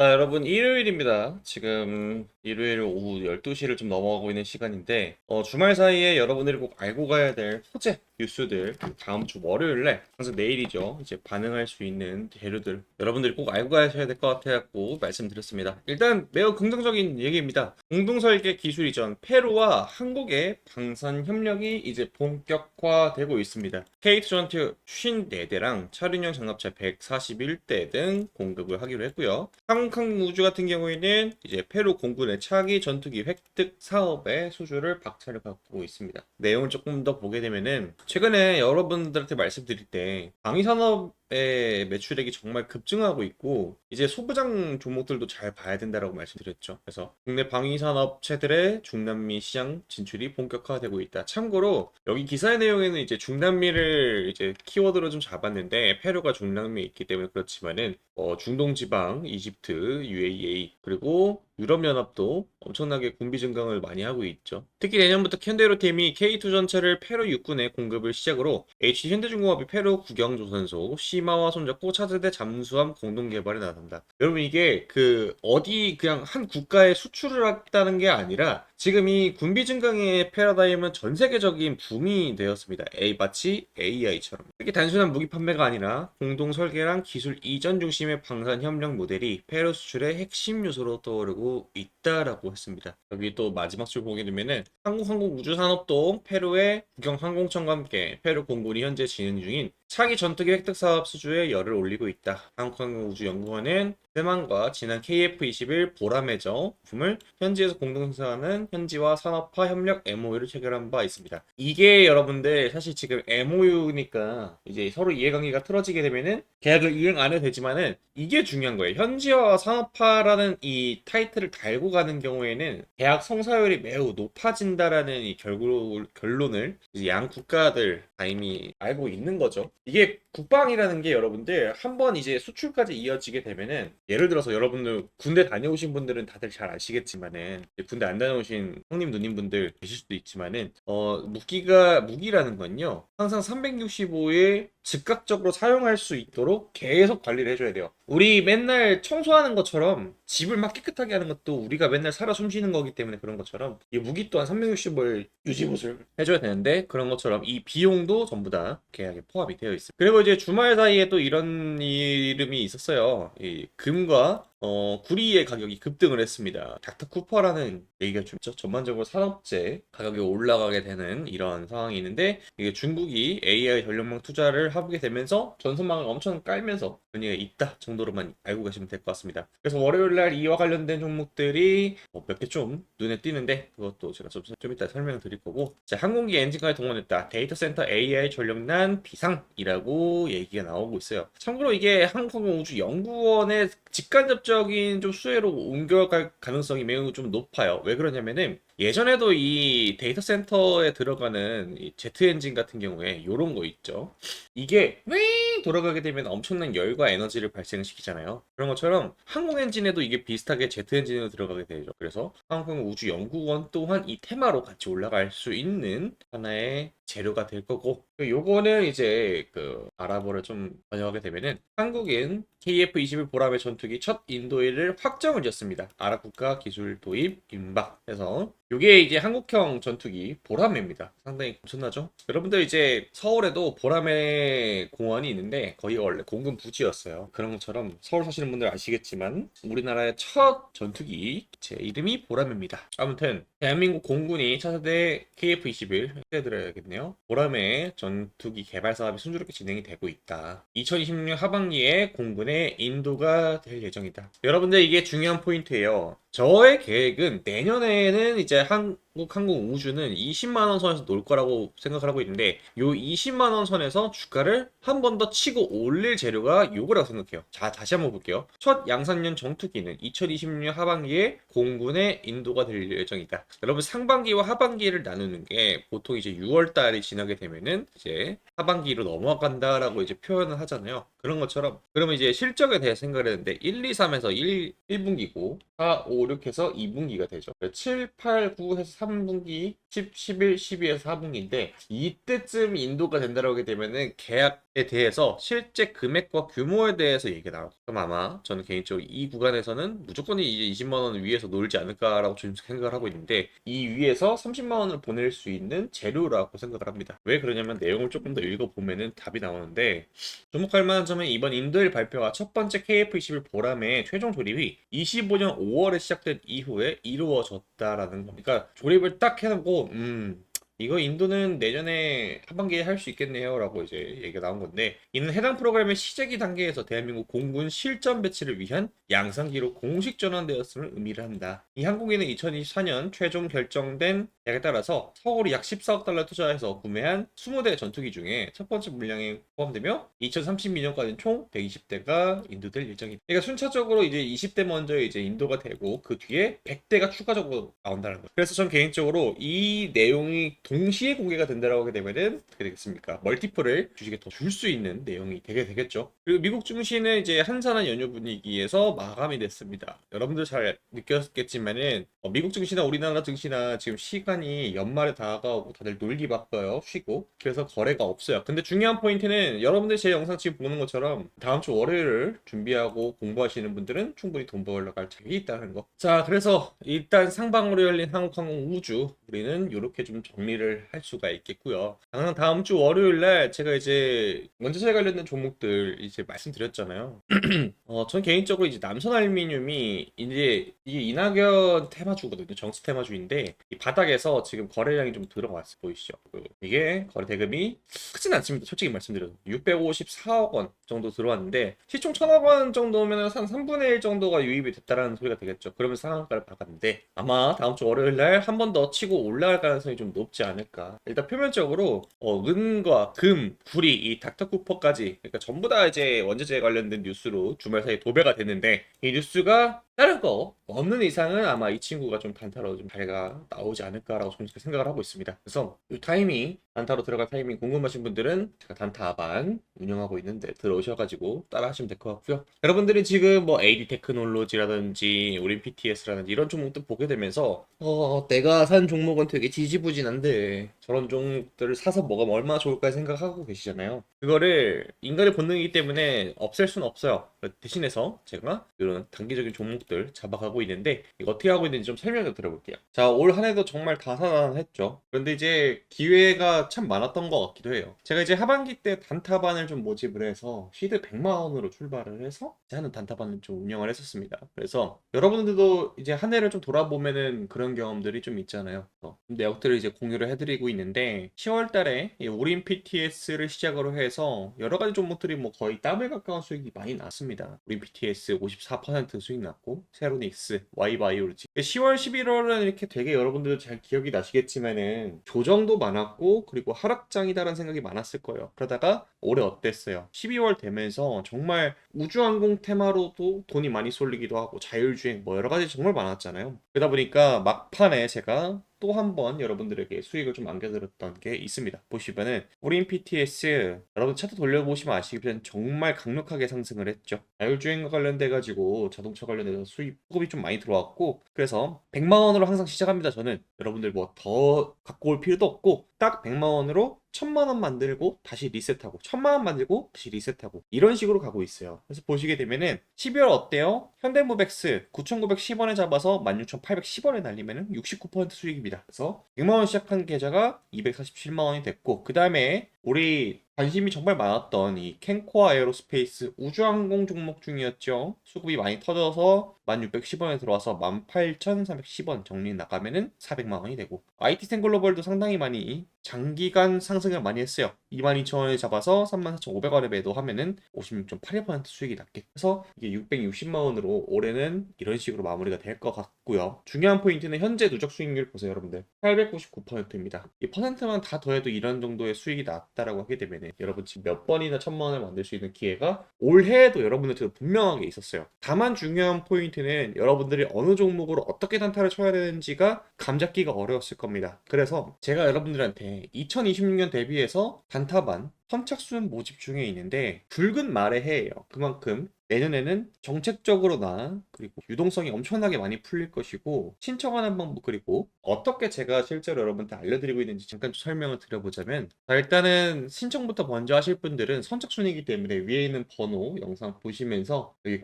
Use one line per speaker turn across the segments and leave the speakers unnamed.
자, 여러분, 일요일입니다. 지금 일요일 오후 12시를 좀 넘어가고 있는 시간인데, 어, 주말 사이에 여러분들이 꼭 알고 가야 될 호재 뉴스들, 그리고 다음 주 월요일에, 항상 내일이죠. 이제 반응할 수 있는 재료들, 여러분들이 꼭 알고 가셔야 될 것 같아갖고 말씀드렸습니다. 일단 매우 긍정적인 얘기입니다. 공동설계 기술 이전, 페루와 한국의 방산 협력이 이제 본격화되고 있습니다. 케이트 전투 54대랑 차륜형 장갑차 141대 등 공급을 하기로 했고요. 한국항공 우주 같은 경우에는 이제 페루 공군의 차기 전투기 획득 사업에 수주를 박차를 갖고 있습니다. 내용을 조금 더 보게 되면은 최근에 여러분들한테 말씀드릴 때 방위산업 의 매출액이 정말 급증하고 있고 이제 소부장 종목들도 잘 봐야 된다라고 말씀드렸죠. 그래서 국내 방위산업체들의 중남미 시장 진출이 본격화되고 있다. 참고로 여기 기사의 내용에는 이제 중남미를 이제 키워드로 좀 잡았는데 페루가 중남미에 있기 때문에 그렇지만은 어, 중동 지방, 이집트, UAE 그리고 유럽연합도 엄청나게 군비 증강을 많이 하고 있죠. 특히 내년부터 현대로템이 K2 전차를 페루 육군에 공급을 시작으로 H 현대중공업이 페루 국영조선소 시마와 손잡고 차세대 잠수함 공동 개발에 나선다. 여러분 이게 그 어디 그냥 한 국가에 수출을 했다는 게 아니라 지금 이 군비 증강의 패러다임은 전 세계적인 붐이 되었습니다. A 마치 AI처럼 이게 단순한 무기 판매가 아니라 공동 설계랑 기술 이전 중심의 방산 협력 모델이 페루 수출의 핵심 요소로 떠오르고 있다라고 했습니다. 여기 또 마지막 줄 보게 되면은 한국 항공 우주 산업도 페루의 국영 항공청과 함께 페루 공군이 현재 진행 중인 차기 전투기 획득 사업 수주에 열을 올리고 있다. 한국항공우주연구원은 대만과 지난 KF21 보라매저 부품을 현지에서 공동 생산하는 현지와 산업화 협력 MOU를 체결한 바 있습니다. 이게 여러분들 사실 지금 MOU니까 이제 서로 이해관계가 틀어지게 되면은 계약을 이행 안 해도 되지만은 이게 중요한 거예요. 현지화 산업화라는 이 타이틀을 달고 가는 경우에는 계약 성사율이 매우 높아진다라는 이 결국 결론을 양 국가들 다 이미 알고 있는 거죠. 이게 국방이라는 게 여러분들 한 번 이제 수출까지 이어지게 되면은 예를 들어서 여러분들 군대 다녀오신 분들은 다들 잘 아시겠지만은 군대 안 다녀오신 형님 누님 분들 계실 수도 있지만은 어 무기가 무기라는 건요 항상 365일 즉각적으로 사용할 수 있도록 계속 관리를 해줘야 돼요. 우리 맨날 청소하는 것처럼 집을 막 깨끗하게 하는 것도 우리가 맨날 살아 숨쉬는 거기 때문에 그런 것처럼 이 무기 또한 365일 유지보수를 해줘야 되는데 그런 것처럼 이 비용도 전부 다 계약에 포함이 되어 있습니다. 그리고 이제 주말 사이에 또 이런 이름이 있었어요. 이 금과 어, 구리의 가격이 급등을 했습니다. 닥터 쿠퍼라는 얘기가 좀 있죠. 전반적으로 산업재 가격이 올라가게 되는 이런 상황이 있는데 이게 중국이 AI 전력망 투자를 하게 되면서 전선망을 엄청 깔면서 분위기가 있다 정도로만 알고 계시면 될 것 같습니다. 그래서 월요일 날 이와 관련된 종목들이 뭐 몇개 좀 눈에 띄는데 그것도 제가 좀, 좀 이따 설명을 드릴 거고 자, 항공기 엔진까지 동원했다. 데이터 센터 AI 전력난 비상이라고 얘기가 나오고 있어요. 참고로 이게 항공우주연구원의 직간접 적인 좀 수혜로 옮겨갈 가능성이 매우 좀 높아요. 왜 그러냐면은 예전에도 이 데이터 센터에 들어가는 이 제트 엔진 같은 경우에 이런 거 있죠. 이게 윙 돌아가게 되면 엄청난 열과 에너지를 발생시키잖아요. 그런 것처럼 항공 엔진에도 이게 비슷하게 제트 엔진으로 들어가게 되죠. 그래서 항공 우주 연구원 또한 이 테마로 같이 올라갈 수 있는 하나의 재료가 될 거고 요거는 이제 그 아랍어를 좀 번역하게 되면은 한국인 KF-21 보람의 전투기 첫 인도일을 확정을 지었습니다. 아랍 국가 기술 도입 임박 해서 요게 이제 한국형 전투기 보라매입니다. 상당히 엄청나죠? 여러분들 이제 서울에도 보라매 공원이 있는데 거기가 원래 공군 부지였어요. 그런 것처럼 서울 사시는 분들 아시겠지만 우리나라의 첫 전투기 제 이름이 보라매입니다. 아무튼 대한민국 공군이 차세대 KF-21 해드려야겠네요. 보라매 전투기 개발 사업이 순조롭게 진행이 되고 있다. 2026년 하반기에 공군의 인도가 될 예정이다. 여러분들 이게 중요한 포인트예요. 저의 계획은 내년에는 이제 한 국 항공 우주는 20만 원 선에서 놀 거라고 생각을 하고 있는데 요 20만 원 선에서 주가를 한 번 더 치고 올릴 재료가 요거라고 생각해요. 자, 다시 한번 볼게요. 첫 양산년 전투기는 2026년 하반기에 공군의 인도가 될 예정이다. 여러분 상반기와 하반기를 나누는 게 보통 이제 6월 달이 지나게 되면은 이제 하반기로 넘어간다라고 이제 표현을 하잖아요. 그런 것처럼 그러면 이제 실적에 대해 생각을 했는데 1, 2, 3에서 1, 1분기고 4, 5, 6해서 2분기가 되죠. 7, 8, 9해서 3 분기, 10, 11, 12에서 4분기인데 이때쯤 인도가 된다고 하게 되면은 계약에 대해서 실제 금액과 규모에 대해서 얘기가 나와요. 그럼 아마 저는 개인적으로 이 구간에서는 무조건 이제 20만 원 위에서 놀지 않을까라고 생각을 하고 있는데 이 위에서 30만 원을 보낼 수 있는 재료라고 생각을 합니다. 왜 그러냐면 내용을 조금 더 읽어보면은 답이 나오는데 주목할 만한 점은 이번 인도일 발표가 첫 번째 KF21 보람의 최종 조립이 25년 5월에 시작된 이후에 이루어졌다라는 겁니다. 그러니까 조립 을 딱 해놓고 음 이거 인도는 내년에 하반기에 할 수 있겠네요 라고 이제 얘기가 나온 건데 이는 해당 프로그램의 시작이 단계에서 대한민국 공군 실전 배치를 위한 양상기로 공식 전환되었음을 의미를 한다. 이 항공기는 2024년 최종 결정된 계약에 따라서 서울이 약 14억 달러 투자해서 구매한 20대 전투기 중에 첫 번째 물량에 포함되며 2032년까지는 총 120대가 인도될 일정이다. 그러니까 순차적으로 이제 20대 먼저 이제 인도가 되고 그 뒤에 100대가 추가적으로 나온다는 거예요. 그래서 전 개인적으로 이 내용이 동시에 공개가 된다고 하게 되면은 어떻게 되겠습니까? 멀티플을 주식에 더 줄 수 있는 내용이 되게 되겠죠. 그리고 미국 증시는 이제 한산한 연휴 분위기에서 마감이 됐습니다. 여러분들 잘 느꼈겠지만은 어, 미국 증시나 우리나라 증시나 지금 시간이 연말에 다가오고 다들 놀기 바빠요. 쉬고. 그래서 거래가 없어요. 근데 중요한 포인트는 여러분들 제 영상 지금 보는 것처럼 다음 주 월요일을 준비하고 공부하시는 분들은 충분히 돈 벌러 갈 자격이 있다는 거. 자, 그래서 일단 상방으로 열린 한국항공 우주 우리는 이렇게 좀 정리 를 할 수가 있겠고요. 당장 다음 주 월요일 날 제가 이제 원자재 관련된 종목들 이제 말씀드렸잖아요. 어, 전 개인적으로 이제 남선 알루미늄이 이제 이게 이낙연 테마주거든요. 정치 테마주인데 이 바닥에서 지금 거래량이 좀 들어왔어 보이시죠? 그 이게 거래 대금이 크진 않습니다. 솔직히 말씀드려도 654억 원 정도 들어왔는데 시총 1000억 원 정도면 한 3분의 1 정도가 유입이 됐다라는 소리가 되겠죠. 그러면 상한가를 박았는데 아마 다음 주 월요일 날 한 번 더 치고 올라갈 가능성이 좀 높지 않 을까. 일단 표면적으로 어, 은과 금, 구리, 이 닥터 쿠퍼까지 그러니까 전부 다 이제 원자재 관련된 뉴스로 주말 사이에 도배가 됐는데 이 뉴스가 다른 거 없는 이상은 아마 이 친구가 좀 단타로 좀 자리가 나오지 않을까라고 저는 생각을 하고 있습니다. 그래서 이 타이밍 단타로 들어갈 타이밍 궁금하신 분들은 제가 단타 반 운영하고 있는데 들어오셔가지고 따라하시면 될 것 같고요. 여러분들이 지금 뭐 AD 테크놀로지라든지 우린 PTS라든지 이런 종목들 보게 되면서 어 내가 산 종목은 되게 지지부진한데 저런 종목들을 사서 먹으면 얼마나 좋을까 생각하고 계시잖아요. 그거를 인간의 본능이기 때문에 없앨 수는 없어요. 대신해서 제가 이런 단기적인 종목들 잡아가고 있는데 이거 어떻게 하고 있는지 좀 설명을 드려볼게요. 자, 올 한 해도 정말 다사다난했죠. 그런데 이제 기회가 참 많았던 것 같기도 해요. 제가 이제 하반기 때 단타반을 좀 모집을 해서 시드 100만 원으로 출발을 해서 하는 단타반을 좀 운영을 했었습니다. 그래서 여러분들도 이제 한 해를 좀 돌아보면은 그런 경험들이 좀 있잖아요. 어, 내역들을 이제 공유를 해드리고 있는데 10월 달에 이 우린 PTS를 시작으로 해서 여러 가지 종목들이 뭐 거의 더블 가까운 수익이 많이 났습니다. 우린 PTS 54% 수익 났고 세로닉스, Y바이오로지 10월, 11월은 이렇게 되게 여러분들 잘 기억이 나시겠지만은 조정도 많았고 그리고 하락장이다라는 생각이 많았을 거예요. 그러다가 올해 어땠어요? 12월 되면서 정말 우주항공 테마로도 돈이 많이 쏠리기도 하고 자율주행 뭐 여러 가지 정말 많았잖아요. 그러다 보니까 막판에 제가 또 한 번 여러분들에게 수익을 좀 안겨드렸던 게 있습니다. 보시면은 우린 PTS 여러분 차트 돌려보시면 아시겠지만 정말 강력하게 상승을 했죠. 자율주행과 관련돼 가지고 자동차 관련해서 수입 수급이 좀 많이 들어왔고 그래서 100만 원으로 항상 시작합니다. 저는 여러분들 뭐 더 갖고 올 필요도 없고 딱 100만 원으로 1000만 원 만들고 다시 리셋하고 1000만 원 만들고 다시 리셋하고 이런 식으로 가고 있어요. 그래서 보시게 되면은 12월 어때요? 현대무벡스 9,910원에 잡아서 16,810원에 날리면은 69% 수익입니다. 그래서 100만 원 시작한 계좌가 247만 원이 됐고 그 다음에 우리 관심이 정말 많았던 이 캔코아 에어로스페이스 우주항공 종목 중이었죠. 수급이 많이 터져서 1610원에 들어와서 18310원 정리 나가면은 400만 원이 되고 IT센 글로벌도 상당히 많이 장기간 상승을 많이 했어요. 22,000원에 잡아서 34,500원에 매도하면은 56.81% 수익이 났게 해서 이게 660만 원으로 올해는 이런 식으로 마무리가 될 것 같고 요. 중요한 포인트는 현재 누적 수익률 보세요, 여러분들. 899%입니다. 이 퍼센트만 다 더해도 이런 정도의 수익이 났다. 받았다라고 하게 되면 여러분 지금 몇 번이나 천만 원을 만들 수 있는 기회가 올해에도 여러분들한테 분명하게 있었어요. 다만 중요한 포인트는 여러분들이 어느 종목으로 어떻게 단타를 쳐야 되는지가 감잡기가 어려웠을 겁니다. 그래서 제가 여러분들한테 2026년 대비해서 단타반 선착순 모집 중에 있는데 붉은 말의 해예요. 그만큼 내년에는 정책적으로나 그리고 유동성이 엄청나게 많이 풀릴 것이고 신청하는 방법 그리고 어떻게 제가 실제로 여러분한테 알려드리고 있는지 잠깐 좀 설명을 드려보자면 자, 일단은 신청부터 먼저 하실 분들은 선착순이기 때문에 위에 있는 번호 영상 보시면서 여기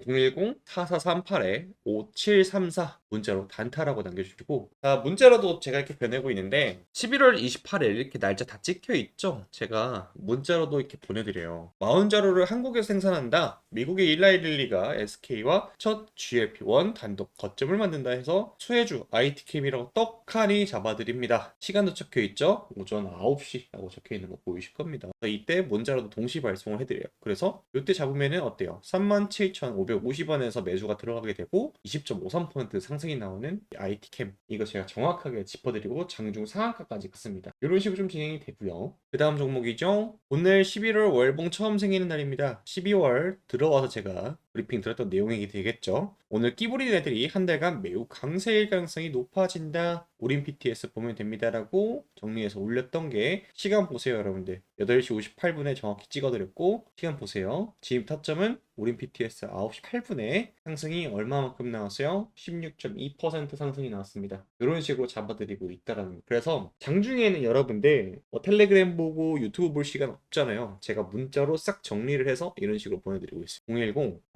010-4438-5734 문자로 단타라고 남겨주시고 자, 문자로도 제가 이렇게 보내고 있는데 11월 28일 이렇게 날짜 다 찍혀 있죠? 제가 문자로도 이렇게 보내드려요. 마운자로를 한국에서 생산한다. 미국의 일라이릴리가 SK와 첫 GLP-1 단독 거점을 만든다 해서 수혜주 IT캠이라고 떡하니 잡아드립니다. 시간도 적혀 있죠? 오전 9시라고 적혀 있는 거 보이실 겁니다. 이때 문자로도 동시 발송을 해드려요. 그래서 이때 잡으면은 어때요? 37,550원에서 매수가 들어가게 되고 20.53% 상승 이 나오는 IT캠 이거 제가 정확하게 짚어드리고 장중 상한가까지 갔습니다. 이런 식으로 좀 진행이 되고요. 그 다음 종목이죠. 오늘 11월 월봉 처음 생기는 날입니다. 12월 들어와서 제가 브리핑 들었던 내용이 되겠죠 오늘 끼부린 애들이 한 달간 매우 강세일 가능성이 높아진다 우린 PTS 보면 됩니다라고 정리해서 올렸던 게 시간 보세요 여러분들 8시 58분에 정확히 찍어드렸고 시간 보세요 진입 타점은 우린 PTS 9시 8분에 상승이 얼마만큼 나왔어요? 16.2% 상승이 나왔습니다. 이런 식으로 잡아드리고 있다라는 거. 그래서 장중에는 여러분들 뭐 텔레그램 보고 유튜브 볼 시간 없잖아요. 제가 문자로 싹 정리를 해서 이런 식으로 보내드리고 있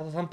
어요.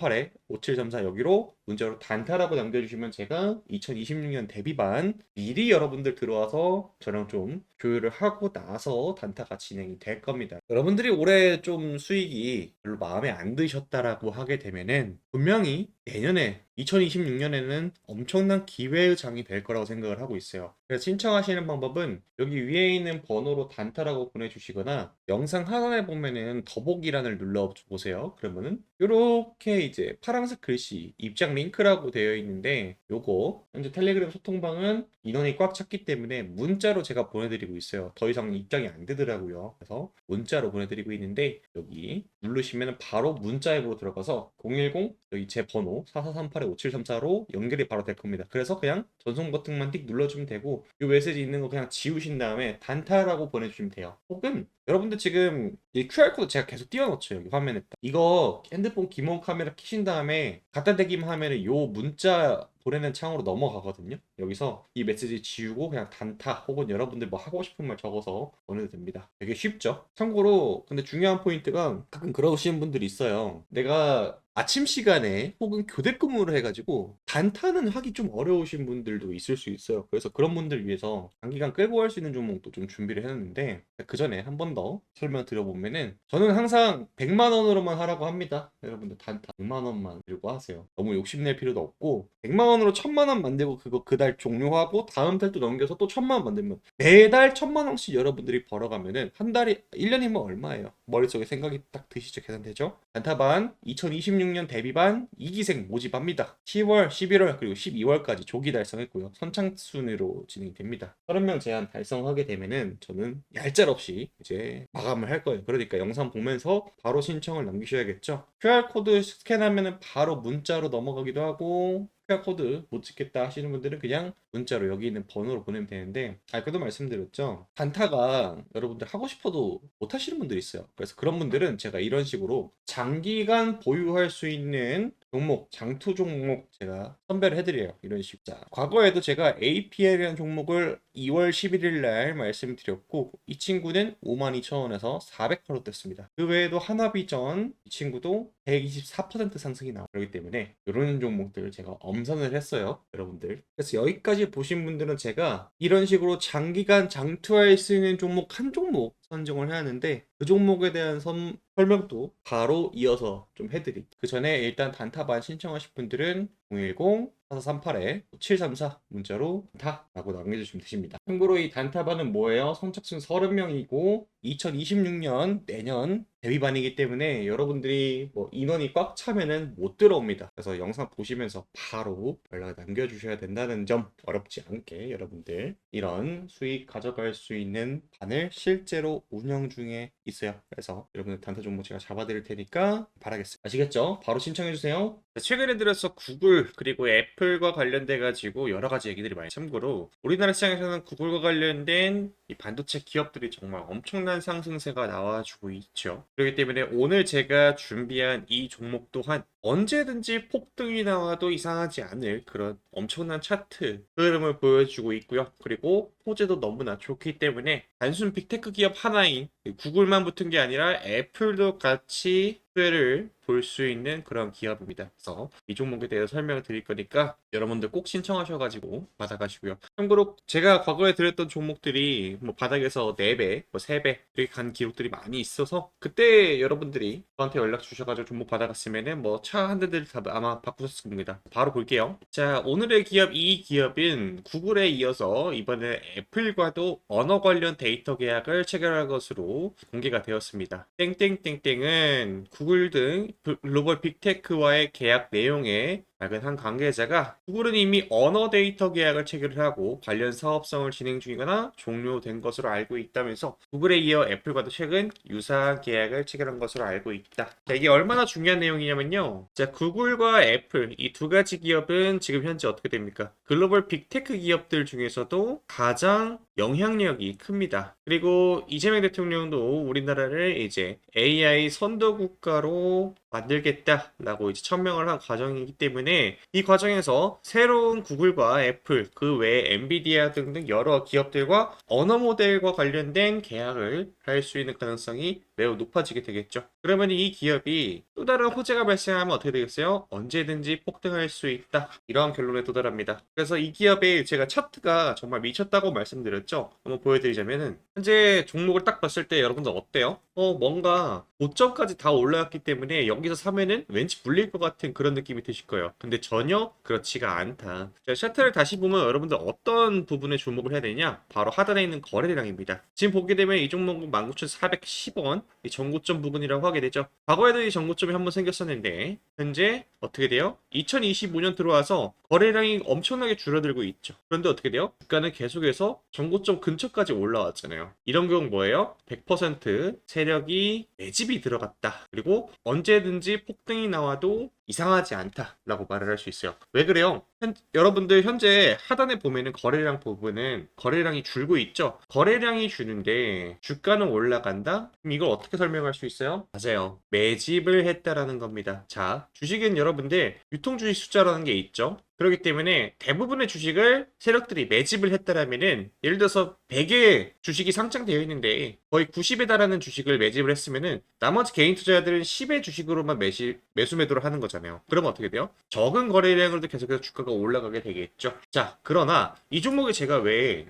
010-4438-5734 여기로 문자로 단타라고 남겨주시면 제가 2026년 데뷔반 미리 여러분들 들어와서 저랑 좀 조율을 하고 나서 단타가 진행이 될 겁니다. 여러분들이 올해 좀 수익이 별로 마음에 안 드셨다라고 하게 되면은 분명히 내년에 2026년에는 엄청난 기회의 장이 될 거라고 생각을 하고 있어요. 그래서 신청하시는 방법은 여기 위에 있는 번호로 단타라고 보내주시거나 영상 하단에 보면은 더보기란을 눌러보세요. 그러면은 이렇게 이제 파란색 글씨 입장 링크라고 되어 있는데 요거 현재 텔레그램 소통방은 인원이 꽉 찼기 때문에 문자로 제가 보내드리고 있어요. 더 이상 입장이 안 되더라고요. 그래서 문자로 보내드리고 있는데 여기 누르시면 바로 문자 앱으로 들어가서 010 여기 제 번호 4438-5734로 연결이 바로 될 겁니다. 그래서 그냥 전송 버튼만 띡 눌러주면 되고 이 메시지 있는 거 그냥 지우신 다음에 단타라고 보내주시면 돼요. 혹은 여러분들 지금 이 QR코드 제가 계속 띄워놓죠 여기 화면에 이거 핸드폰 기본 카메라 키신 다음에 갖다 대기만 하면은 요 문자 보내는 창으로 넘어가거든요. 여기서 이 메시지 지우고 그냥 단타 혹은 여러분들 뭐 하고 싶은 말 적어서 보내도 됩니다. 되게 쉽죠? 참고로 근데 중요한 포인트가 가끔 그러시는 분들이 있어요. 내가 아침 시간에 혹은 교대 근무를 해가지고 단타는 하기 좀 어려우신 분들도 있을 수 있어요. 그래서 그런 분들 위해서 장기간 끌고 갈 수 있는 종목도 좀 준비를 해놨는데 그 전에 한 번 더 설명 드려보면은 저는 항상 100만 원으로만 하라고 합니다. 여러분들 단타 100만 원만 들고 하세요. 너무 욕심낼 필요도 없고 100만 원으로 1000만 원 만들고 그거 그 달 종료하고 다음 달 또 넘겨서 또 1000만 원 만들면 매달 1000만 원씩 여러분들이 벌어가면은 한 달이 1년이면 얼마예요? 머릿속에 생각이 딱 드시죠? 계산되죠? 단타반 2026년 데뷔반 2기생 모집합니다. 10월, 11월 그리고 12월까지 조기 달성했고요. 선착순으로 진행됩니다. 30명 제한 달성하게 되면은 저는 얄짤없이 이제 마감을 할 거예요. 그러니까 영상 보면서 바로 신청을 남기셔야겠죠. QR코드 스캔하면은 바로 문자로 넘어가기도 하고 QR코드 못 찍겠다 하시는 분들은 그냥 문자로 여기 있는 번호로 보내면 되는데 아까도 말씀드렸죠? 단타가 여러분들 하고 싶어도 못 하시는 분들이 있어요. 그래서 그런 분들은 제가 이런 식으로 장기간 보유할 수 있는 종목, 장투 종목 제가 선별을 해드려요. 이런 식으로. 자, 과거에도 제가 APL이라는 종목을 2월 11일 날 말씀드렸고, 이 친구는 52,000원에서 400%로 떴습니다. 그 외에도 하나비전, 이 친구도 124% 상승이 나오기 때문에 이런 종목들을 제가 엄선을 했어요. 여러분들. 그래서 여기까지 보신 분들은 제가 이런 식으로 장기간 장투할 수 있는 종목 한 종목 선정을 해야 하는데 그 종목에 대한 선, 설명도 바로 이어서 좀 해드릴게요. 그 전에 일단 단타반 신청하실 분들은 010 4438에 734 문자로 단타라고 남겨주시면 되십니다. 참고로 이 단타반은 뭐예요? 선착순 30명이고 2026년 내년 데뷔반이기 때문에 여러분들이 뭐 인원이 꽉 차면은 못 들어옵니다. 그래서 영상 보시면서 바로 연락 남겨주셔야 된다는 점 어렵지 않게 여러분들 이런 수익 가져갈 수 있는 반을 실제로 운영 중에 있어요. 그래서 여러분들 단타 종목 제가 잡아드릴 테니까 바라겠습니다. 아시겠죠? 바로 신청해주세요. 최근에 들어서 구글 그리고 애플과 관련돼 가지고 여러 가지 얘기들이 많이 참고로 우리나라 시장에서는 구글과 관련된 이 반도체 기업들이 정말 엄청난 상승세가 나와주고 있죠. 그렇기 때문에 오늘 제가 준비한 이 종목 또한 언제든지 폭등이 나와도 이상하지 않을 그런 엄청난 차트 흐름을 보여주고 있고요. 그리고 호재도 너무나 좋기 때문에 단순 빅테크 기업 하나인 구글만 붙은 게 아니라 애플도 같이 수혜를 볼 수 있는 그런 기업입니다. 그래서 이 종목에 대해서 설명을 드릴 거니까 여러분들 꼭 신청하셔가지고 받아가시고요. 참고로 제가 과거에 드렸던 종목들이 뭐 바닥에서 4배, 뭐 3배 이렇게 간 기록들이 많이 있어서 그때 여러분들이 저한테 연락 주셔가지고 종목 받아갔으면은 뭐 차 한 대들 다 아마 바꾸셨을 겁니다. 바로 볼게요. 자 오늘의 기업 이 기업인 구글에 이어서 이번에 애플과도 언어 관련 데이터 계약을 체결할 것으로 공개가 되었습니다. 땡땡땡땡은 구글 등 글로벌 빅테크와의 계약 내용에 작은 한 관계자가 구글은 이미 언어 데이터 계약을 체결을 하고 관련 사업성을 진행 중이거나 종료된 것으로 알고 있다면서 구글에 이어 애플과도 최근 유사한 계약을 체결한 것으로 알고 있다. 자, 이게 얼마나 중요한 내용이냐면요. 자, 구글과 애플 이 두 가지 기업은 지금 현재 어떻게 됩니까? 글로벌 빅테크 기업들 중에서도 가장 영향력이 큽니다. 그리고 이재명 대통령도 우리나라를 이제 AI 선도 국가로 만들겠다라고 이제 천명을 한 과정이기 때문에 이 과정에서 새로운 구글과 애플 그 외에 엔비디아 등등 여러 기업들과 언어 모델과 관련된 계약을 할 수 있는 가능성이 매우 높아지게 되겠죠. 그러면 이 기업이 또 다른 호재가 발생하면 어떻게 되겠어요? 언제든지 폭등할 수 있다. 이러한 결론에 도달합니다. 그래서 이 기업의 제가 차트가 정말 미쳤다고 말씀드렸죠. 한번 보여드리자면은 현재 종목을 딱 봤을 때 여러분들 어때요? 어 뭔가 고점까지 다 올라왔기 때문에 여기서 사면은 왠지 불릴 것 같은 그런 느낌이 드실 거예요. 근데 전혀 그렇지가 않다. 자, 차트를 다시 보면 여러분들 어떤 부분에 주목을 해야 되냐? 바로 하단에 있는 거래량입니다. 지금 보게 되면 이 종목은 19,410원 이 전고점 부분이라고 하게 되죠. 과거에도 이 전고점이 한번 생겼었는데 현재 어떻게 돼요? 2025년 들어와서 거래량이 엄청나게 줄어들고 있죠. 그런데 어떻게 돼요? 주가는 계속해서 전고점 근처까지 올라왔잖아요. 이런 경우 뭐예요? 100% 세력이 매집이 들어갔다. 그리고 언제든지 폭등이 나와도 이상하지 않다라고 말을 할 수 있어요. 왜 그래요? 현- 여러분들 현재 하단에 보면은 거래량 부분은 거래량이 줄고 있죠. 거래량이 주는데 주가는 올라간다? 그럼 이걸 어떻게 설명할 수 있어요? 맞아요. 매집을 했다라는 겁니다. 자, 주식은 여러분들 유통 주식 숫자라는 게 있죠. 그렇기 때문에 대부분의 주식을 세력들이 매집을 했다라면은 예를 들어서 100의 주식이 상장되어 있는데 거의 90에 달하는 주식을 매집을 했으면은 나머지 개인 투자자들은 10의 주식으로만 매시, 매수 매도를 하는 거잖아요. 그러면 어떻게 돼요? 적은 거래량으로도 계속해서 주가가 올라가게 되겠죠. 자, 그러나 이 종목이 제가 왜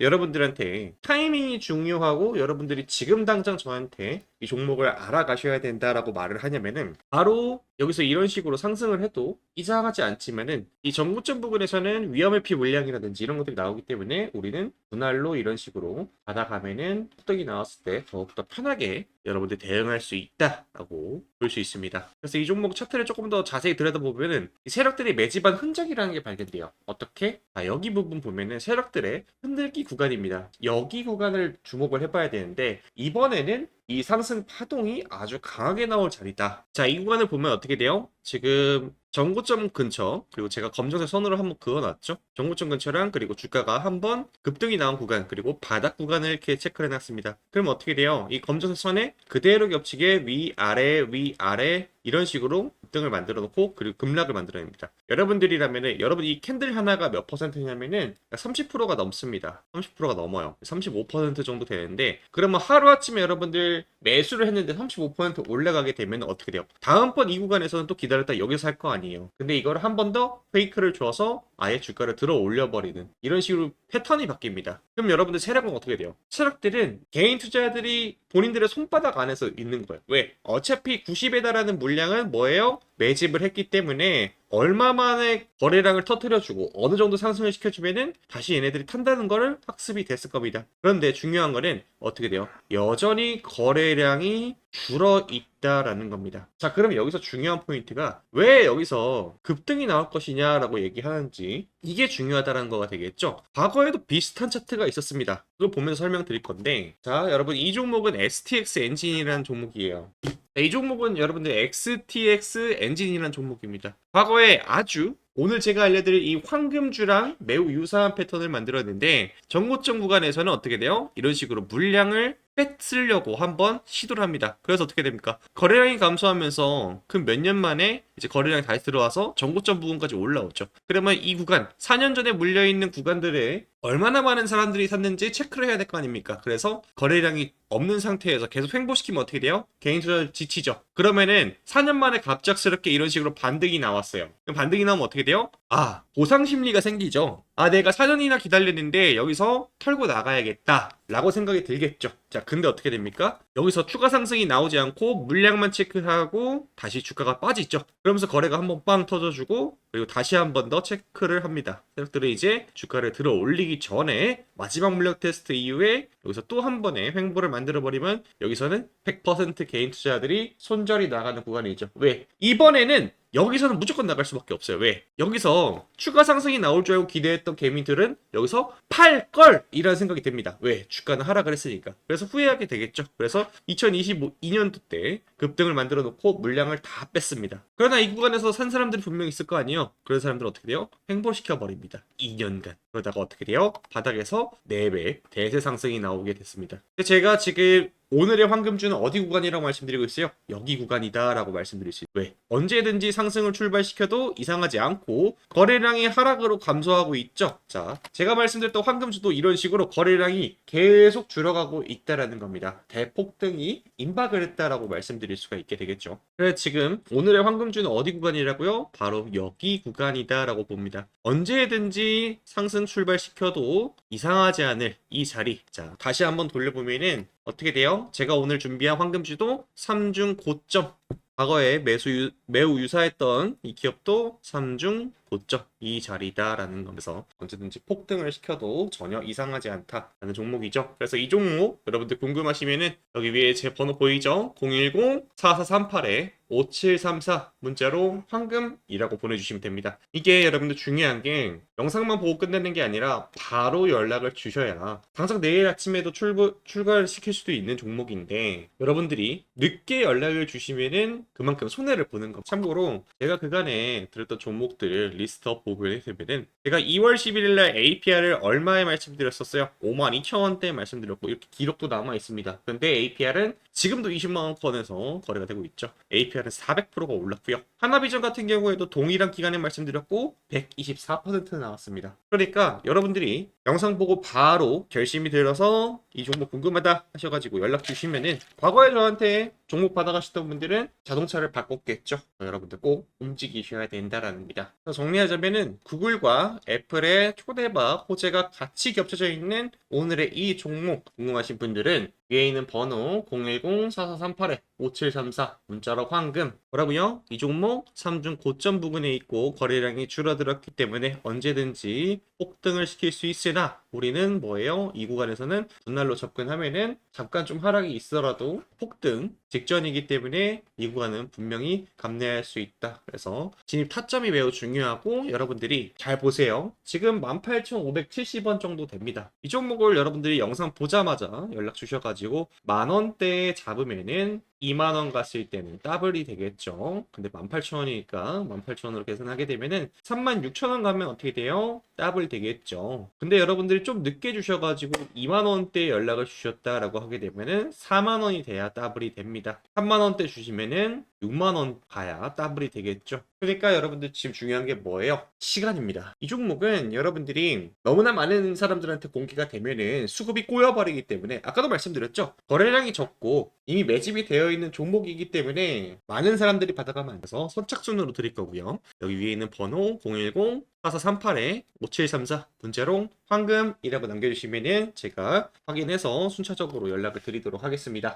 여러분들한테 타이밍이 중요하고 여러분들이 지금 당장 저한테 이 종목을 알아가셔야 된다라고 말을 하냐면은 바로 여기서 이런 식으로 상승을 해도 이상하지 않지만은 이 전고점 부분에서는 위험의 피 물량이라든지 이런 것들이 나오기 때문에 우리는 분할로 이런 식으로 받아가면은 폭등이 나왔을 때 더욱더 편하게 여러분들 대응할 수 있다라고 볼 수 있습니다. 그래서 이 종목 차트를 조금 더 자세히 들여다보면은 이 세력들이 매집한 흔적이라는 게 발견돼요. 어떻게? 아, 여기 부분 보면은 세력들의 흔들기 구간입니다. 여기 구간을 주목을 해봐야 되는데 이번에는 이 상승 파동이 아주 강하게 나올 자리다. 자, 이 구간을 보면 어떻게 돼요? 지금 전고점 근처 그리고 제가 검정색 선으로 한번 그어놨죠. 전고점 근처랑 그리고 주가가 한번 급등이 나온 구간 그리고 바닥 구간을 이렇게 체크를 해놨습니다. 그럼 어떻게 돼요? 이 검정색 선에 그대로 겹치게 위 아래 위 아래 이런 식으로 급등을 만들어 놓고 그리고 급락을 만들어냅니다. 여러분들이라면은 여러분 이 캔들 하나가 몇 퍼센트냐면은 30%가 넘습니다. 30%가 넘어요. 35% 정도 되는데 그러면 하루아침에 여러분들 매수를 했는데 35% 올라가게 되면 어떻게 돼요? 다음번 이 구간에서는 또 기다렸다 여기서 살거 아니에요. 근데 이걸 한 번 더 페이크를 줘서 아예 주가를 들어 올려버리는 이런 식으로 패턴이 바뀝니다. 그럼 여러분들 세력은 어떻게 돼요? 세력들은 개인 투자자들이 본인들의 손바닥 안에서 있는 거예요. 왜? 어차피 90에 달하는 물량 은 뭐예요? 매집을 했기 때문에 얼마 만에 거래량을 터트려주고 어느 정도 상승을 시켜주면은 다시 얘네들이 탄다는 거를 학습이 됐을 겁니다. 그런데 중요한 거는 어떻게 돼요? 여전히 거래량이 줄어 있다라는 겁니다. 자, 그러면 여기서 중요한 포인트가 왜 여기서 급등이 나올 것이냐라고 얘기하는지 이게 중요하다는 거가 되겠죠. 과거에도 비슷한 차트가 있었습니다. 그걸 보면서 설명드릴 건데 자, 여러분 이 종목은 STX 엔진이라는 종목이에요. 네, 이 종목은 여러분들 XTX 엔진이라는 종목입니다. 과거에 아주 오늘 제가 알려드릴 이 황금주랑 매우 유사한 패턴을 만들었는데 정고점 구간에서는 어떻게 돼요? 이런 식으로 물량을 뺏으려고 한번 시도를 합니다. 그래서 어떻게 됩니까? 거래량이 감소하면서 그몇년 만에 이제 거래량이 다시 들어와서 정고점 부분까지 올라오죠. 그러면 이 구간, 4년 전에 물려있는 구간들에 얼마나 많은 사람들이 샀는지 체크를 해야 될 거 아닙니까? 그래서 거래량이 없는 상태에서 계속 횡보시키면 어떻게 돼요? 개인 투자 지치죠. 그러면은 4년 만에 갑작스럽게 이런 식으로 반등이 나왔어요. 그럼 반등이 나오면 어떻게 돼요? 아, 보상 심리가 생기죠. 아, 내가 4년이나 기다렸는데 여기서 털고 나가야겠다. 라고 생각이 들겠죠. 자, 근데 어떻게 됩니까? 여기서 추가 상승이 나오지 않고 물량만 체크하고 다시 주가가 빠지죠. 그러면서 거래가 한번 빵 터져주고 그리고 다시 한 번 더 체크를 합니다. 세력들은 이제 주가를 들어 올리기 전에 마지막 물량 테스트 이후에 여기서 또 한 번에 횡보를 만들어 버리면 여기서는 100% 개인 투자들이 손절이 나가는 구간이죠. 왜? 이번에는 여기서는 무조건 나갈 수밖에 없어요. 왜? 여기서 추가 상승이 나올 줄 알고 기대했던 개미들은 여기서 팔 걸이라는 생각이 듭니다. 왜? 주가는 하락을 했으니까. 그래서 후회하게 되겠죠. 그래서 2022년도 때 급등을 만들어 놓고 물량을 다 뺐습니다. 그러나 이 구간에서 산 사람들이 분명히 있을 거 아니에요. 그런 사람들은 어떻게 돼요? 횡보시켜 버립니다. 2년간. 그러다가 어떻게 돼요? 바닥에서 4배 대세 상승이 나오게 됐습니다. 제가 지금 오늘의 황금주는 어디 구간이라고 말씀드리고 있어요? 여기 구간이다라고 말씀드릴 수 있어요. 왜? 언제든지 상승을 출발시켜도 이상하지 않고 거래량이 하락으로 감소하고 있죠. 자, 제가 말씀드렸던 황금주도 이런 식으로 거래량이 계속 줄어가고 있다라는 겁니다. 대폭등이 임박을 했다라고 말씀드릴 수가 있게 되겠죠. 그래서 지금 오늘의 황금주는 어디 구간이라고요? 바로 여기 구간이다라고 봅니다. 언제든지 상승 출발시켜도 이상하지 않을 이 자리. 자, 다시 한번 돌려보면은 어떻게 돼요? 제가 오늘 준비한 황금주도 3중 고점. 과거에 매수 유- 매우 유사했던 이 기업도 3중 고점 이 자리다라는 거면서 언제든지 폭등을 시켜도 전혀 이상하지 않다라는 종목이죠. 그래서 이 종목 여러분들 궁금하시면은 여기 위에 제 번호 보이죠? 010-4438에 5734 문자로 황금이라고 보내주시면 됩니다. 이게 여러분들 중요한 게 영상만 보고 끝내는 게 아니라 바로 연락을 주셔야 당장 내일 아침에도 출부, 출가를 시킬 수도 있는 종목인데 여러분들이 늦게 연락을 주시면은 그만큼 손해를 보는 거. 참고로 제가 그간에 들었던 종목들 리스트업 보게 되면은 제가 2월 11일 날 APR을 얼마에 말씀드렸었어요? 52,000원대 말씀드렸고 이렇게 기록도 남아 있습니다. 근데 APR은 지금도 20만 원권에서 거래가 되고 있죠. APR은 400%가 올랐고요. 하나비전 같은 경우에도 동일한 기간에 말씀드렸고 124%나 왔습니다. 그러니까 여러분들이 영상 보고 바로 결심이 들어서 이 종목 궁금하다 하셔가지고 연락 주시면은 과거에 저한테 종목 받아가셨던 분들은 자동차를 바꿨겠죠. 여러분들 꼭 움직이셔야 된다라는 겁니다. 정리하자면은 구글과 애플의 초대박 호재가 같이 겹쳐져 있는 오늘의 이 종목 궁금하신 분들은 위에 있는 번호 010-4438-5734 문자로 황금 뭐라고요? 이 종목 3중 고점 부근에 있고 거래량이 줄어들었기 때문에 언제든지 폭등을 시킬 수 있으나 우리는 뭐예요? 이 구간에서는 분할로 접근하면은 잠깐 좀 하락이 있더라도 폭등 직전이기 때문에 이 구간은 분명히 감내할 수 있다. 그래서 진입 타점이 매우 중요하고 여러분들이 잘 보세요. 지금 18,570원 정도 됩니다. 이 종목을 여러분들이 영상 보자마자 연락 주셔가지고 만 원대에 잡으면은 2만 원 갔을 때는 더블이 되겠죠. 근데 18,000원이니까 18,000원으로 계산하게 되면은 36,000원 가면 어떻게 돼요? 더블 되겠죠. 근데 여러분들이 좀 늦게 주셔가지고 2만 원대 연락을 주셨다라고 하게 되면은 4만 원이 돼야 더블이 됩니다. 3만 원대 주시면은 6만 원 가야 더블이 되겠죠. 그러니까 여러분들 지금 중요한 게 뭐예요? 시간입니다. 이 종목은 여러분들이 너무나 많은 사람들한테 공개가 되면은 수급이 꼬여버리기 때문에 아까도 말씀드렸죠. 거래량이 적고 이미 매집이 되어 있는 종목이기 때문에 많은 사람들이 받아가면 안 돼서 선착순으로 드릴 거고요. 여기 위에 있는 번호 010 4438에 5734 문자로 황금이라고 남겨주시면은 제가 확인해서 순차적으로 연락을 드리도록 하겠습니다.